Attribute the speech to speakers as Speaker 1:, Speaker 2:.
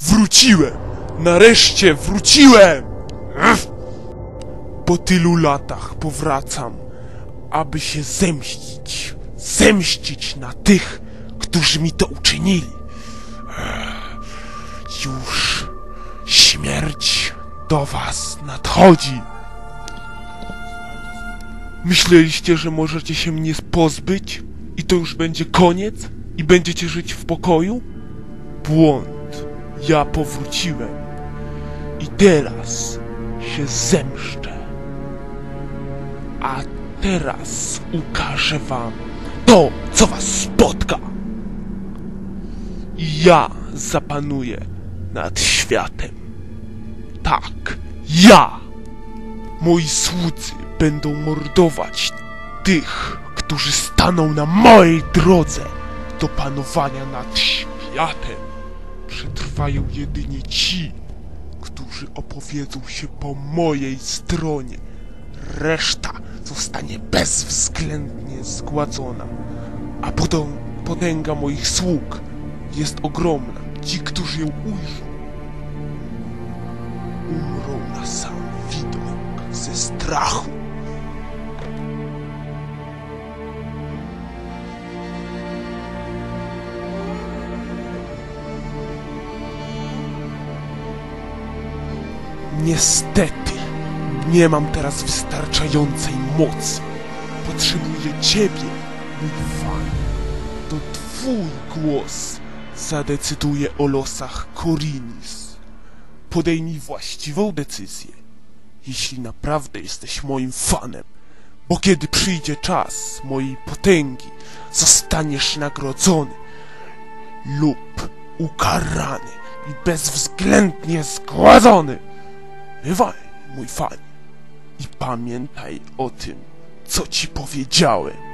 Speaker 1: Wróciłem! Nareszcie wróciłem! Po tylu latach powracam, aby się zemścić. Zemścić na tych, którzy mi to uczynili. Ech, Już śmierć do was nadchodzi. Myśleliście, że możecie się mnie pozbyć i to już będzie koniec i będziecie żyć w pokoju? Błąd. Ja powróciłem i teraz się zemszczę. A teraz ukażę wam to, co was spotka. Ja zapanuję nad światem. Tak, ja! Moi słudzy będą mordować tych, którzy staną na mojej drodze do panowania nad światem. Przetrwają jedynie ci, którzy opowiedzą się po mojej stronie. Reszta zostanie bezwzględnie zgładzona, a potem potęga moich sług jest ogromna. Ci, którzy ją ujrzą, umrą na sam widok ze strachu. Niestety, nie mam teraz wystarczającej mocy. Potrzebuję ciebie, mój fan. To twój głos zadecyduje o losach Korinis. Podejmij właściwą decyzję, jeśli naprawdę jesteś moim fanem, bo kiedy przyjdzie czas mojej potęgi, zostaniesz nagrodzony lub ukarany i bezwzględnie zgładzony. Bywaj, mój fan, i pamiętaj o tym, co ci powiedziałem.